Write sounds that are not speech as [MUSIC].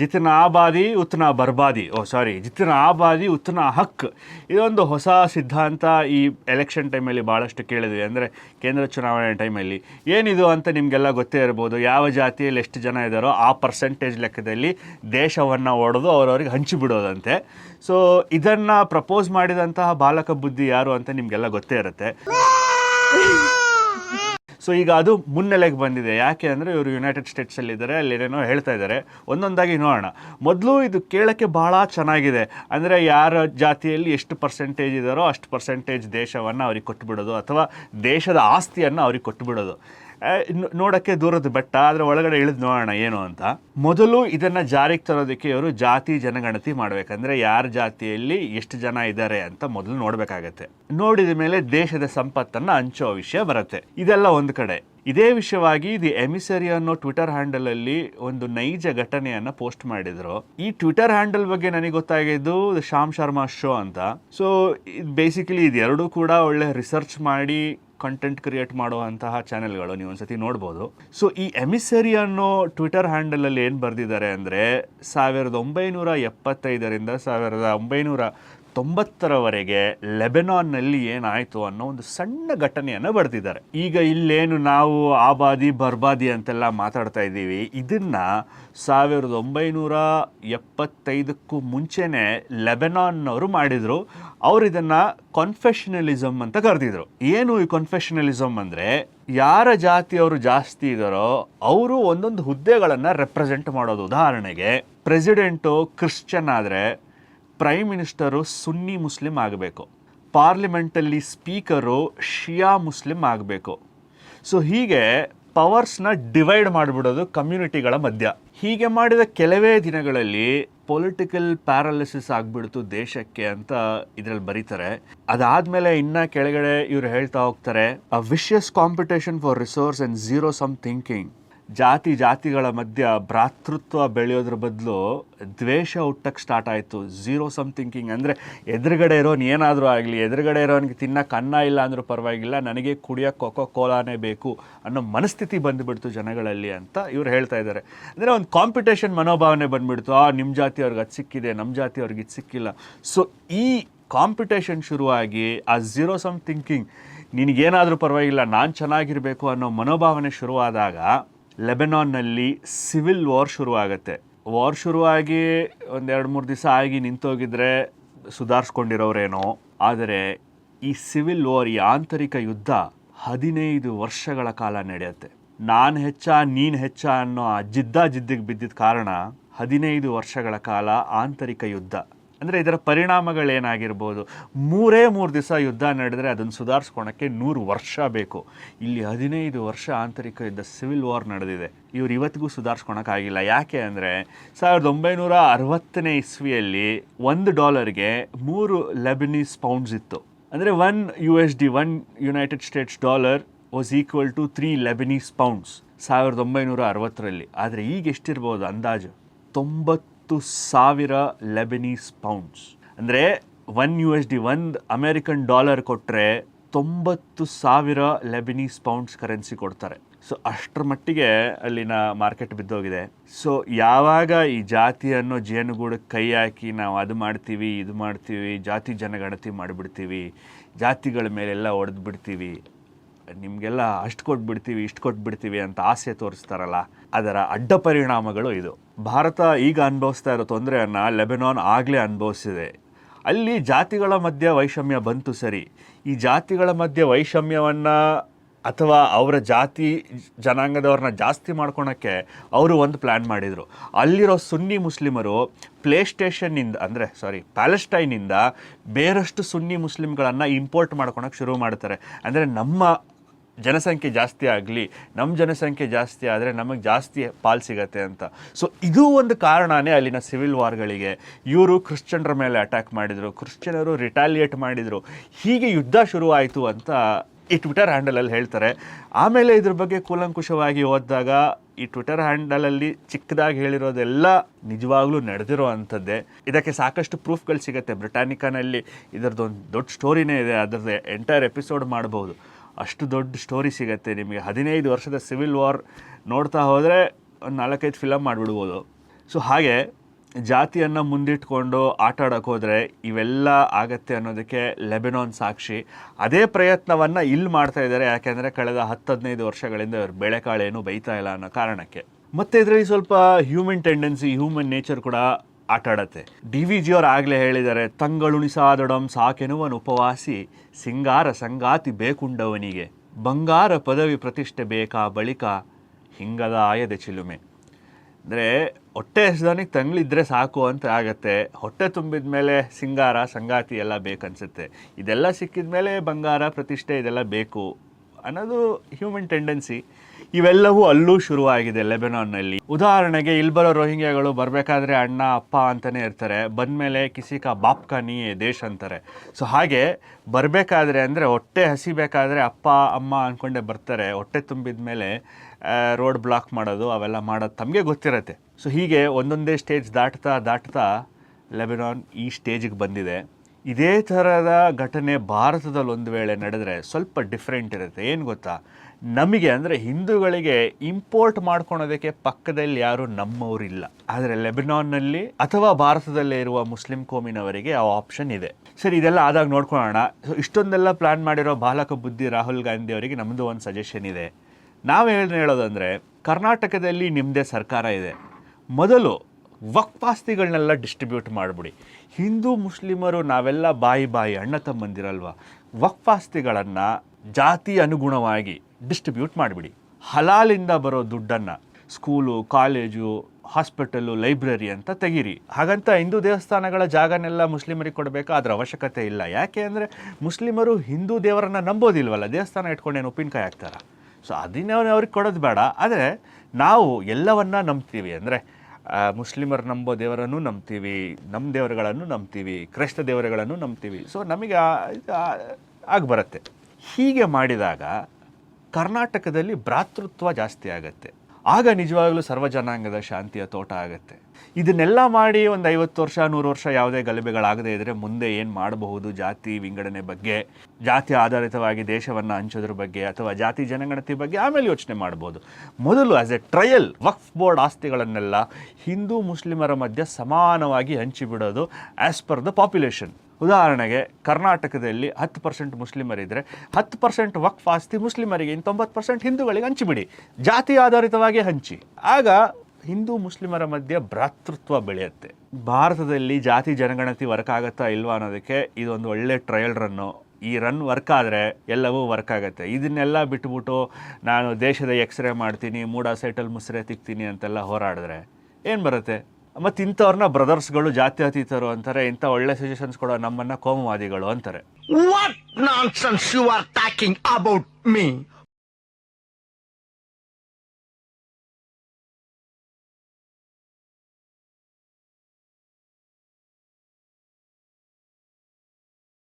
ಜಿತನ ಆಬಾದಿ, ಉತ್ನ ಬರ್ಬಾದಿ. ಓ ಸಾರಿ ಜಿತನ ಆಬಾದಿ, ಉತ್ನ ಹಕ್. ಇದೊಂದು ಹೊಸ ಸಿದ್ಧಾಂತ ಈ ಎಲೆಕ್ಷನ್ ಟೈಮಲ್ಲಿ ಭಾಳಷ್ಟು ಕೇಳಿದ್ವಿ ಅಂದರೆ ಕೇಂದ್ರ ಚುನಾವಣೆ ಟೈಮಲ್ಲಿ ಏನಿದು ಅಂತ ನಿಮಗೆಲ್ಲ ಗೊತ್ತೇ ಇರ್ಬೋದು. ಯಾವ ಜಾತಿಯಲ್ಲಿ ಎಷ್ಟು ಜನ ಇದ್ದಾರೋ ಆ ಪರ್ಸೆಂಟೇಜ್ ಲೆಕ್ಕದಲ್ಲಿ ದೇಶವನ್ನು ಒಡೆದು ಅವರವರಿಗೆ ಹಂಚಿಬಿಡೋದಂತೆ ಸೊ ಇದನ್ನು ಪ್ರಪೋಸ್ ಮಾಡಿದಂತಹ ಬಾಲಕ ಬುದ್ಧಿ ಯಾರು ಅಂತ ನಿಮಗೆಲ್ಲ ಗೊತ್ತೇ ಇರುತ್ತೆ. [LAUGHS] ಸೊ ಈಗ ಅದು ಮುನ್ನೆಲೆಗೆ ಬಂದಿದೆ. ಯಾಕೆ ಅಂದರೆ ಇವರು ಯುನೈಟೆಡ್ ಸ್ಟೇಟ್ಸಲ್ಲಿ ಇದ್ದಾರೆ, ಅಲ್ಲಿ ಏನೇನೋ ಹೇಳ್ತಾ ಇದ್ದಾರೆ. ಒಂದೊಂದಾಗಿ ನೋಡೋಣ. ಮೊದಲು ಇದು ಕೇಳೋಕ್ಕೆ ಭಾಳ ಚೆನ್ನಾಗಿದೆ. ಅಂದರೆ ಯಾರ ಜಾತಿಯಲ್ಲಿ ಎಷ್ಟು ಪರ್ಸೆಂಟೇಜ್ ಇದ್ದಾರೋ ಅಷ್ಟು ಪರ್ಸೆಂಟೇಜ್ ದೇಶವನ್ನು ಅವ್ರಿಗೆ ಕೊಟ್ಟುಬಿಡೋದು ಅಥವಾ ದೇಶದ ಆಸ್ತಿಯನ್ನು ಅವ್ರಿಗೆ ನೋ- ನೋಡೋಕ್ಕೆ ದೂರದ ಬೆಟ್ಟ, ಆದರೆ ಒಳಗಡೆ ಇಳಿದು ನೋಡೋಣ, ಏನು ಅಂತ. ಮೊದಲು ಇದನ್ನು ಜಾರಿಗೆ ತರೋದಕ್ಕೆ ಇವರು ಜಾತಿ ಜನಗಣತಿ ಮಾಡಬೇಕಂದ್ರೆ ಯಾರ ಜಾತಿಯಲ್ಲಿ ಎಷ್ಟು ಜನ ಇದ್ದಾರೆ ಅಂತ ಮೊದಲು ನೋಡಬೇಕಾಗತ್ತೆ. ನೋಡಿದ ಮೇಲೆ ದೇಶದ ಸಂಪತ್ತನ್ನು ಹಂಚೋ ವಿಷಯ ಬರುತ್ತೆ. ಇದೆಲ್ಲ ಒಂದು ಕಡೆ. ಇದೇ ವಿಷಯವಾಗಿ ದಿ ಎಮಿಸರಿ ಅನ್ನೋ ಟ್ವಿಟರ್ ಹ್ಯಾಂಡಲ್ ಅಲ್ಲಿ ಒಂದು ನೈಜ ಘಟನೆಯನ್ನ ಪೋಸ್ಟ್ ಮಾಡಿದ್ರು. ಈ ಟ್ವಿಟರ್ ಹ್ಯಾಂಡಲ್ ಬಗ್ಗೆ ನನಗೆ ಗೊತ್ತಾಗಿದ್ದು ಶ್ಯಾಮ್ ಶರ್ಮಾ ಶೋ ಅಂತ. ಸೊ ಬೇಸಿಕಲಿ ಇದೆರಡೂ ಕೂಡ ಒಳ್ಳೆ ರಿಸರ್ಚ್ ಮಾಡಿ ಕಂಟೆಂಟ್ ಕ್ರಿಯೇಟ್ ಮಾಡುವಂತಹ ಚಾನೆಲ್ಗಳು ನೀವು ಒಂದ್ಸತಿ ನೋಡ್ಬೋದು. ಸೊ ಈ ಎಮಿಸರಿ ಅನ್ನೋ ಟ್ವಿಟರ್ ಹ್ಯಾಂಡಲಲ್ಲಿ ಏನು ಬರೆದಿದ್ದಾರೆ ಅಂದರೆ ಸಾವಿರದ ಒಂಬೈನೂರ ಎಪ್ಪತ್ತೈದರಿಂದ ಸಾವಿರದ ಒಂಬೈನೂರ ತೊಂಬತ್ತರವರೆಗೆ ಲೆಬೆನಾನ್ನಲ್ಲಿ ಏನಾಯಿತು ಅನ್ನೋ ಒಂದು ಸಣ್ಣ ಘಟನೆಯನ್ನು ಬರೆದಿದ್ದಾರೆ. ಈಗ ಇಲ್ಲೇನು ನಾವು ಆಬಾದಿ, ಬರ್ಬಾದಿ ಅಂತೆಲ್ಲ ಮಾತಾಡ್ತಾ ಇದ್ದೀವಿ. ಇದನ್ನ ಸಾವಿರದ ಒಂಬೈನೂರ ಎಪ್ಪತ್ತೈದಕ್ಕೂ ಮುಂಚೆನೆ ಲೆಬೆನಾನ್ನವರು ಮಾಡಿದರು. ಅವ್ರು ಇದನ್ನು ಕಾನ್ಫೆಷನಲಿಸಮ್ ಅಂತ ಕರೆದಿದ್ರು. ಏನು ಈ ಕಾನ್ಫೆಷನಲಿಸಮ್ ಅಂದರೆ? ಯಾರ ಜಾತಿಯವರು ಜಾಸ್ತಿ ಇದ್ದಾರೋ ಅವರು ಒಂದೊಂದು ಹುದ್ದೆಗಳನ್ನು ರೆಪ್ರೆಸೆಂಟ್ ಮಾಡೋದು. ಉದಾಹರಣೆಗೆ ಪ್ರೆಸಿಡೆಂಟು ಕ್ರಿಶ್ಚಿಯನ್ ಆದರೆ ಪ್ರೈಮ್ ಮಿನಿಸ್ಟರು ಸುನ್ನಿ ಮುಸ್ಲಿಂ ಆಗಬೇಕು. ಪಾರ್ಲಿಮೆಂಟಲ್ಲಿ ಸ್ಪೀಕರು ಶಿಯಾ ಮುಸ್ಲಿಂ ಆಗಬೇಕು. ಸೊ ಹೀಗೆ ಪವರ್ಸ್ನ ಡಿವೈಡ್ ಮಾಡಿಬಿಡೋದು ಕಮ್ಯುನಿಟಿಗಳ ಮಧ್ಯ. ಹೀಗೆ ಮಾಡಿದ ಕೆಲವೇ ದಿನಗಳಲ್ಲಿ ಪೊಲಿಟಿಕಲ್ ಪ್ಯಾರಾಲಿಸಿಸ್ ಆಗಿಬಿಡ್ತು ದೇಶಕ್ಕೆ ಅಂತ ಇದರಲ್ಲಿ ಬರೀತಾರೆ. ಅದಾದ್ಮೇಲೆ ಇನ್ನ ಕೆಳಗಡೆ ಇವರು ಹೇಳ್ತಾ ಹೋಗ್ತಾರೆ vicious competition for resource and zero sum thinking ಜಾತಿ ಜಾತಿಗಳ ಮಧ್ಯ ಭ್ರಾತೃತ್ವ ಬೆಳೆಯೋದ್ರ ಬದಲು ದ್ವೇಷ ಹುಟ್ಟಕ್ಕೆ ಸ್ಟಾರ್ಟ್ ಆಯಿತು. ಝೀರೋ ಸಮ್ ಥಿಂಕಿಂಗ್ ಅಂದರೆ ಎದುರುಗಡೆ ಇರೋನು ಏನಾದರೂ ಆಗಲಿ, ಎದುರುಗಡೆ ಇರೋನಿಗೆ ತಿನ್ನೋಕೆ ಅನ್ನ ಇಲ್ಲ ಅಂದರೂ ಪರವಾಗಿಲ್ಲ, ನನಗೆ ಕುಡಿಯೋಕೆ ಕೊಕೋ ಕೋಲಾನೇ ಬೇಕು ಅನ್ನೋ ಮನಸ್ಥಿತಿ ಬಂದುಬಿಡ್ತು ಜನಗಳಲ್ಲಿ ಅಂತ ಇವ್ರು ಹೇಳ್ತಾ ಇದ್ದಾರೆ. ಅಂದರೆ ಒಂದು ಕಾಂಪಿಟೇಷನ್ ಮನೋಭಾವನೆ ಬಂದುಬಿಡ್ತು. ಆ ನಿಮ್ಮ ಜಾತಿ ಜಾತಿಯವ್ರಿಗೆ ಅದು ಸಿಕ್ಕಿದೆ ನಮ್ಮ ಜಾತಿಯವ್ರಿಗೆ ಇದು ಸಿಕ್ಕಿಲ್ಲ. ಸೊ ಈ ಕಾಂಪಿಟೇಷನ್ ಶುರುವಾಗಿ ಆ ಝೀರೋ ಸಮ್ ಥಿಂಕಿಂಗ್ ನಿನಗೇನಾದರೂ ಪರವಾಗಿಲ್ಲ, ನಾನು ಚೆನ್ನಾಗಿರಬೇಕು ಅನ್ನೋ ಮನೋಭಾವನೆ ಶುರುವಾದಾಗ ಲೆಬೆನಾನ್ನಲ್ಲಿ ಸಿವಿಲ್ ವಾರ್ ಶುರುವಾಗುತ್ತೆ. ವಾರ್ ಶುರುವಾಗಿ ಒಂದೆರಡು ಮೂರು ದಿವಸ ಆಗಿ ನಿಂತೋಗಿದ್ರೆ ಸುಧಾರಿಸ್ಕೊಂಡಿರೋರೇನೋ. ಆದರೆ ಈ ಸಿವಿಲ್ ವಾರ್, ಈ ಆಂತರಿಕ ಯುದ್ಧ ಹದಿನೈದು ವರ್ಷಗಳ ಕಾಲ ನಡೆಯುತ್ತೆ. ನಾನು ಹೆಚ್ಚ, ನೀನು ಹೆಚ್ಚ ಅನ್ನೋ ಜಿದ್ದ ಜಿದ್ದಿಗೆ ಬಿದ್ದಿದ್ದ ಕಾರಣ ಹದಿನೈದು ವರ್ಷಗಳ ಕಾಲ ಆಂತರಿಕ ಯುದ್ಧ. ಅಂದರೆ ಇದರ ಪರಿಣಾಮಗಳೇನಾಗಿರ್ಬೋದು? ಮೂರೇ ಮೂರು ದಿವಸ ಯುದ್ಧ ನಡೆದರೆ ಅದನ್ನು ಸುಧಾರಿಸ್ಕೊಳಕ್ಕೆ ನೂರು ವರ್ಷ ಬೇಕು. ಇಲ್ಲಿ ಹದಿನೈದು ವರ್ಷ ಆಂತರಿಕ ಯುದ್ಧ ಸಿವಿಲ್ ವಾರ್ ನಡೆದಿದೆ. ಇವ್ರು ಇವತ್ತಿಗೂ ಸುಧಾರಿಸ್ಕೊಳಕ್ಕಾಗಿಲ್ಲ ಯಾಕೆ ಅಂದರೆ ಸಾವಿರದ ಒಂಬೈನೂರ ಅರವತ್ತನೇ ಇಸ್ವಿಯಲ್ಲಿ ಒಂದು ಡಾಲರ್ಗೆ ಮೂರು ಲೆಬನೀಸ್ ಪೌಂಡ್ಸ್ ಇತ್ತು. ಅಂದರೆ one U S D one United States dollar was equal to three Lebanese pounds ಸಾವಿರದ ಒಂಬೈನೂರ ಅರವತ್ತರಲ್ಲಿ. ಆದರೆ ಈಗ ಎಷ್ಟಿರ್ಬೋದು ಅಂದಾಜು? ತೊಂಬತ್ತು ಸಾವಿರ ಲೆಬನೀಸ್ ಪೌಂಡ್ಸ್ ಅಂದರೆ ಒನ್ ಯು ಎಸ್ ಡಿ ಒಂದು ಅಮೇರಿಕನ್ ಡಾಲರ್ ಕೊಟ್ಟರೆ ತೊಂಬತ್ತು ಸಾವಿರ ಲೆಬನೀಸ್ ಪೌಂಡ್ಸ್ ಕರೆನ್ಸಿ ಕೊಡ್ತಾರೆ. ಸೊ ಅಷ್ಟರ ಮಟ್ಟಿಗೆ ಅಲ್ಲಿನ ಮಾರ್ಕೆಟ್ ಬಿದ್ದೋಗಿದೆ. ಸೊ ಯಾವಾಗ ಈ ಜಾತಿ ಅನ್ನೋ ಜೇನುಗೂಡಕ್ಕೆ ಕೈ ಹಾಕಿ ನಾವು ಅದು ಮಾಡ್ತೀವಿ, ಇದು ಮಾಡ್ತೀವಿ, ಜಾತಿ ಜನಗಣತಿ ಮಾಡಿಬಿಡ್ತೀವಿ, ಜಾತಿಗಳ ಮೇಲೆಲ್ಲ ಹೊಡೆದು ಬಿಡ್ತೀವಿ ನಿಮಗೆಲ್ಲ ಅಷ್ಟು ಕೊಟ್ಬಿಡ್ತೀವಿ, ಇಷ್ಟು ಕೊಟ್ಬಿಡ್ತೀವಿ ಅಂತ ಆಸೆ ತೋರಿಸ್ತಾರಲ್ಲ, ಅದರ ಅಡ್ಡ ಪರಿಣಾಮಗಳು ಇದು. ಭಾರತ ಈಗ ಅನುಭವಿಸ್ತಾ ಇರೋ ತೊಂದರೆಯನ್ನು ಲೆಬೆನಾನ್ ಆಗಲೇ ಅನುಭವಿಸಿದೆ. ಅಲ್ಲಿ ಜಾತಿಗಳ ಮಧ್ಯೆ ವೈಷಮ್ಯ ಬಂತು ಸರಿ. ಈ ಜಾತಿಗಳ ಮಧ್ಯೆ ವೈಷಮ್ಯವನ್ನು ಅಥವಾ ಅವರ ಜಾತಿ ಜನಾಂಗದವ್ರನ್ನ ಜಾಸ್ತಿ ಮಾಡ್ಕೊಳಕ್ಕೆ ಅವರು ಒಂದು ಪ್ಲ್ಯಾನ್ ಮಾಡಿದರು. ಅಲ್ಲಿರೋ ಸುನ್ನಿ ಮುಸ್ಲಿಮರು ಪ್ಲೇ ಸ್ಟೇಷನ್ನಿಂದ ಅಂದರೆ ಸಾರಿ ಪ್ಯಾಲೆಸ್ಟೈನಿಂದ ಬೇರಷ್ಟು ಸುನ್ನಿ ಮುಸ್ಲಿಮ್ಗಳನ್ನು ಇಂಪೋರ್ಟ್ ಮಾಡ್ಕೊಳಕ್ಕೆ ಶುರು ಮಾಡ್ತಾರೆ. ಅಂದರೆ ನಮ್ಮ ಜನಸಂಖ್ಯೆ ಜಾಸ್ತಿ ಆಗಲಿ ನಮ್ಮ ಜನಸಂಖ್ಯೆ ಜಾಸ್ತಿ ಆದರೆ ನಮಗೆ ಜಾಸ್ತಿ ಪಾಲ್ ಸಿಗತ್ತೆ ಅಂತ. ಸೊ ಇದು ಒಂದು ಕಾರಣನೇ ಅಲ್ಲಿನ ಸಿವಿಲ್ ವಾರ್ಗಳಿಗೆ ಇವರು ಕ್ರಿಶ್ಚಿಯನ್ರ ಮೇಲೆ ಅಟ್ಯಾಕ್ ಮಾಡಿದರು, ಕ್ರಿಶ್ಚಿಯನರು ರಿಟಾಲಿಯೇಟ್ ಮಾಡಿದರು. ಹೀಗೆ ಯುದ್ಧ ಶುರುವಾಯಿತು ಅಂತ ಈ ಟ್ವಿಟರ್ ಹ್ಯಾಂಡಲಲ್ಲಿ ಹೇಳ್ತಾರೆ. ಆಮೇಲೆ ಇದ್ರ ಬಗ್ಗೆ ಕೂಲಂಕುಷವಾಗಿ ಓದಿದಾಗ, ಈ ಟ್ವಿಟರ್ ಹ್ಯಾಂಡಲಲ್ಲಿ ಚಿಕ್ಕದಾಗಿ ಹೇಳಿರೋದೆಲ್ಲ ನಿಜವಾಗ್ಲೂ ನಡೆದಿರೋ ಅಂಥದ್ದೇ ಇದಕ್ಕೆ ಸಾಕಷ್ಟು ಪ್ರೂಫ್ಗಳು ಸಿಗುತ್ತೆ. ಬ್ರಿಟಾನಿಕಾನಲ್ಲಿ ಇದರದ್ದೊಂದು ದೊಡ್ಡ ಸ್ಟೋರಿನೇ ಇದೆ. ಅದರದ್ದು ಎಂಟೈರ್ ಎಪಿಸೋಡ್ ಮಾಡ್ಬೋದು. ಅಷ್ಟು ದೊಡ್ಡ ಸ್ಟೋರಿ ಸಿಗುತ್ತೆ ನಿಮಗೆ. ಹದಿನೈದು ವರ್ಷದ ಸಿವಿಲ್ ವಾರ್ ನೋಡ್ತಾ ಹೋದರೆ ಒಂದು ನಾಲ್ಕೈದು ಫಿಲಮ್ ಮಾಡಿಬಿಡ್ಬೋದು. ಸೊ ಹಾಗೆ ಜಾತಿಯನ್ನು ಮುಂದಿಟ್ಕೊಂಡು ಆಟ ಹೋದರೆ ಇವೆಲ್ಲ ಆಗತ್ತೆ ಅನ್ನೋದಕ್ಕೆ ಲೆಬೆನಾನ್ ಸಾಕ್ಷಿ ಅದೇ ಪ್ರಯತ್ನವನ್ನು ಇಲ್ಲಿ ಮಾಡ್ತಾ ಇದ್ದಾರೆ ಯಾಕೆಂದರೆ ಕಳೆದ ಹತ್ತು ಹದಿನೈದು ವರ್ಷಗಳಿಂದ ಇವರು ಬೆಳೆಕಾಳೇನು ಬೈತಾ ಇಲ್ಲ ಅನ್ನೋ ಕಾರಣಕ್ಕೆ. ಮತ್ತು ಇದರಲ್ಲಿ ಸ್ವಲ್ಪ ಹ್ಯೂಮನ್ ಟೆಂಡೆನ್ಸಿ ಹ್ಯೂಮನ್ ನೇಚರ್ ಕೂಡ ಆಟ ಆಡತ್ತೆ ಡಿ ವಿ ಜಿಯವರು ಆಗಲೇ ಹೇಳಿದ್ದಾರೆ ತಂಗಳುಣಿಸಾದೊಡಂ ಸಾಕೆನುವನು ಉಪವಾಸಿ, ಸಿಂಗಾರ ಸಂಗಾತಿ ಬೇಕುಂಡವನಿಗೆ, ಬಂಗಾರ ಪದವಿ ಪ್ರತಿಷ್ಠೆ ಬೇಕಾ ಬಳಿಕ ಹಿಂಗದ ಆಯದೆ ಚಿಲುಮೆ. ಅಂದರೆ, ಹೊಟ್ಟೆ ಹಸ್ದವನಿಗೆ ತಂಗ್ಳಿದ್ರೆ ಸಾಕು ಅಂತ ಆಗತ್ತೆ. ಹೊಟ್ಟೆ ತುಂಬಿದ ಮೇಲೆ ಸಿಂಗಾರ, ಸಂಗಾತಿ ಎಲ್ಲ ಬೇಕನ್ಸುತ್ತೆ. ಇದೆಲ್ಲ ಸಿಕ್ಕಿದ ಮೇಲೆ ಬಂಗಾರ ಪ್ರತಿಷ್ಠೆ ಇದೆಲ್ಲ ಬೇಕು. ಅನ್ನೋದು ಹ್ಯೂಮನ್ ಟೆಂಡೆನ್ಸಿ ಇವೆಲ್ಲವೂ ಅಲ್ಲೂ ಶುರುವಾಗಿದೆ ಲೆಬೆನಾನ್ನಲ್ಲಿ. ಉದಾಹರಣೆಗೆ ಇಲ್ಲಿ ಬರೋ ರೋಹಿಂಗ್ಯಾಗಳು ಬರಬೇಕಾದ್ರೆ ಅಣ್ಣ, ಅಪ್ಪ ಅಂತಲೇ ಇರ್ತಾರೆ. ಬಂದಮೇಲೆ ಕಿಸಿಕ ಬಾಪ್ಕ ನೀ ದೇಶ ಅಂತಾರೆ. ಸೊ ಹಾಗೆ ಬರಬೇಕಾದ್ರೆ ಅಂದರೆ ಹೊಟ್ಟೆ ಹಸಿಬೇಕಾದ್ರೆ ಅಪ್ಪ, ಅಮ್ಮ ಅಂದ್ಕೊಂಡೇ ಬರ್ತಾರೆ. ಹೊಟ್ಟೆ ತುಂಬಿದ ಮೇಲೆ ರೋಡ್ ಬ್ಲಾಕ್ ಮಾಡೋದು, ಅವೆಲ್ಲ ಮಾಡೋದು ತಮಗೆ ಗೊತ್ತಿರತ್ತೆ. ಸೊ ಹೀಗೆ ಒಂದೊಂದೇ ಸ್ಟೇಜ್ ದಾಟ್ತಾ ದಾಟ್ತಾ ಲೆಬೆನಾನ್ ಈ ಸ್ಟೇಜಿಗೆ ಬಂದಿದೆ. ಇದೇ ಥರದ ಘಟನೆ ಭಾರತದಲ್ಲಿ ಒಂದು ವೇಳೆ ನಡೆದರೆ ಸ್ವಲ್ಪ ಡಿಫ್ರೆಂಟ್ ಇರುತ್ತೆ. ಏನು ಗೊತ್ತಾ? ನಮಗೆ ಅಂದರೆ ಹಿಂದೂಗಳಿಗೆ ಇಂಪೋರ್ಟ್ ಮಾಡ್ಕೊಳೋದಕ್ಕೆ ಪಕ್ಕದಲ್ಲಿ ಯಾರು ನಮ್ಮವರಿಲ್ಲ. ಆದರೆ ಲೆಬನಾನ್ನಲ್ಲಿ ಅಥವಾ ಭಾರತದಲ್ಲೇ ಇರುವ ಮುಸ್ಲಿಂ ಕೋಮಿನವರಿಗೆ ಆ ಆಪ್ಷನ್ ಇದೆ. ಸರಿ, ಇದೆಲ್ಲ ಆದಾಗ ನೋಡ್ಕೊಳೋಣ ಸೊ ಇಷ್ಟೊಂದೆಲ್ಲ ಪ್ಲ್ಯಾನ್ ಮಾಡಿರೋ ಬಾಲಕ ಬುದ್ಧಿ ರಾಹುಲ್ ಗಾಂಧಿ ಅವರಿಗೆ ನಮ್ಮದು ಒಂದು ಸಜೆಷನ್ ಇದೆ. ನಾವು ಏನು ಹೇಳೋದಂದರೆ ಕರ್ನಾಟಕದಲ್ಲಿ ನಿಮ್ಮದೇ ಸರ್ಕಾರ ಇದೆ. ಮೊದಲು ವಕ್ಫಾಸ್ತಿಗಳನ್ನೆಲ್ಲ ಡಿಸ್ಟ್ರಿಬ್ಯೂಟ್ ಮಾಡಿಬಿಡಿ. ಹಿಂದೂ ಮುಸ್ಲಿಮರು ನಾವೆಲ್ಲ ಬಾಯಿ ಬಾಯಿ ಅಣ್ಣ ತಮ್ಮಂದಿರಲ್ವ? ವಕ್ಫಾಸ್ತಿಗಳನ್ನು ಜಾತಿ ಅನುಗುಣವಾಗಿ ಡಿಸ್ಟ್ರಿಬ್ಯೂಟ್ ಮಾಡಿಬಿಡಿ. ಹಲಾಲಿಂದ ಬರೋ ದುಡ್ಡನ್ನು ಸ್ಕೂಲು ಕಾಲೇಜು ಹಾಸ್ಪಿಟಲು ಲೈಬ್ರರಿ ಅಂತ ತೆಗೀರಿ. ಹಾಗಂತ ಹಿಂದೂ ದೇವಸ್ಥಾನಗಳ ಜಾಗನೆಲ್ಲ ಮುಸ್ಲಿಮರಿಗೆ ಕೊಡಬೇಕಾ? ಅದರ ಅವಶ್ಯಕತೆ ಇಲ್ಲ. ಯಾಕೆ ಅಂದರೆ ಮುಸ್ಲಿಮರು ಹಿಂದೂ ದೇವರನ್ನು ನಂಬೋದಿಲ್ವಲ್ಲ? ದೇವಸ್ಥಾನ ಇಟ್ಕೊಂಡೇನು ಉಪ್ಪಿನಕಾಯಿ ಹಾಕ್ತಾರೆ? ಸೊ ಅದನ್ನೇ ಅವ್ರಿಗೆ ಕೊಡೋದು ಬೇಡ. ಆದರೆ ನಾವು ಎಲ್ಲವನ್ನ ನಂಬ್ತೀವಿ. ಅಂದರೆ ಮುಸ್ಲಿಮರು ನಂಬೋ ದೇವರನ್ನು ನಂಬ್ತೀವಿ ನಮ್ಮ ದೇವರುಗಳನ್ನು ನಂಬ್ತೀವಿ, ಕ್ರೈಸ್ತ ದೇವರುಗಳನ್ನು ನಂಬ್ತೀವಿ. ಸೊ ನಮಗೆ ಆಗಿ ಬರುತ್ತೆ. ಹೀಗೆ ಮಾಡಿದಾಗ ಕರ್ನಾಟಕದಲ್ಲಿ ಭ್ರಾತೃತ್ವ ಜಾಸ್ತಿ ಆಗುತ್ತೆ. ಆಗ ನಿಜವಾಗಲೂ ಸರ್ವ ಜನಾಂಗದ ಶಾಂತಿಯ ತೋಟ ಆಗುತ್ತೆ. ಇದನ್ನೆಲ್ಲ ಮಾಡಿ ಒಂದು ಐವತ್ತು ವರ್ಷ, ನೂರು ವರ್ಷ ಯಾವುದೇ ಗಲಭೆಗಳಾಗದೇ ಇದ್ದರೆ ಮುಂದೆ ಏನು ಮಾಡಬಹುದು? ಜಾತಿ ವಿಂಗಡಣೆ ಬಗ್ಗೆ, ಜಾತಿ ಆಧಾರಿತವಾಗಿ ದೇಶವನ್ನು ಹಂಚೋದ್ರ ಬಗ್ಗೆ ಅಥವಾ ಜಾತಿ ಜನಗಣತಿ ಬಗ್ಗೆ ಆಮೇಲೆ ಯೋಚನೆ ಮಾಡ್ಬೋದು. ಮೊದಲು as a trial Waqf board ಆಸ್ತಿಗಳನ್ನೆಲ್ಲ Hindu ಮುಸ್ಲಿಮರ ಮಧ್ಯೆ ಸಮಾನವಾಗಿ ಹಂಚಿಬಿಡೋದು ಆ್ಯಸ್ ಪರ್ ದ ಪಾಪ್ಯುಲೇಷನ್ ಉದಾಹರಣೆಗೆ, ಕರ್ನಾಟಕದಲ್ಲಿ ಹತ್ತು ಪರ್ಸೆಂಟ್ ಮುಸ್ಲಿಮರಿದ್ದರೆ ಹತ್ತು ಪರ್ಸೆಂಟ್ ವಕ್ಫ್ ಆಸ್ತಿ ಮುಸ್ಲಿಮರಿಗೆ, ಇನ್ನು ತೊಂಬತ್ತು ಪರ್ಸೆಂಟ್ ಹಿಂದೂಗಳಿಗೆ ಹಂಚಿಬಿಡಿ ಜಾತಿ ಆಧಾರಿತವಾಗಿ ಹಂಚಿ. ಆಗ ಹಿಂದೂ ಮುಸ್ಲಿಮರ ಮಧ್ಯೆ ಭ್ರಾತೃತ್ವ ಬೆಳೆಯುತ್ತೆ. ಭಾರತದಲ್ಲಿ ಜಾತಿ ಜನಗಣತಿ ವರ್ಕ್ ಆಗುತ್ತಾ ಇಲ್ವಾ ಅನ್ನೋದಕ್ಕೆ ಇದೊಂದು ಒಳ್ಳೆ ಟ್ರಯಲ್ ರನ್ನು ಈ ರನ್ ವರ್ಕ್ ಆದರೆ ಎಲ್ಲವೂ ವರ್ಕ್ ಆಗುತ್ತೆ. ಇದನ್ನೆಲ್ಲ ಬಿಟ್ಬಿಟ್ಟು ನಾನು ದೇಶದ ಎಕ್ಸ್ರೇ ಮಾಡ್ತೀನಿ, ಮೂಡ ಸೈಟಲ್ ಮುಸ್ರೆ ತಿಕ್ತೀನಿ ಅಂತೆಲ್ಲ ಹೋರಾಡಿದ್ರೆ ಏನು ಬರುತ್ತೆ? ಮತ್ತು ಇಂಥವ್ರನ್ನ ಬ್ರದರ್ಸ್ಗಳು ಜಾತ್ಯತೀತರು ಅಂತಾರೆ, ಇಂಥ ಒಳ್ಳೆ ಸಜೆಷನ್ಸ್ ಕೊಡೋ ನಮ್ಮನ್ನು ಕೋಮುವಾದಿಗಳು ಅಂತಾರೆ. What nonsense you are about me?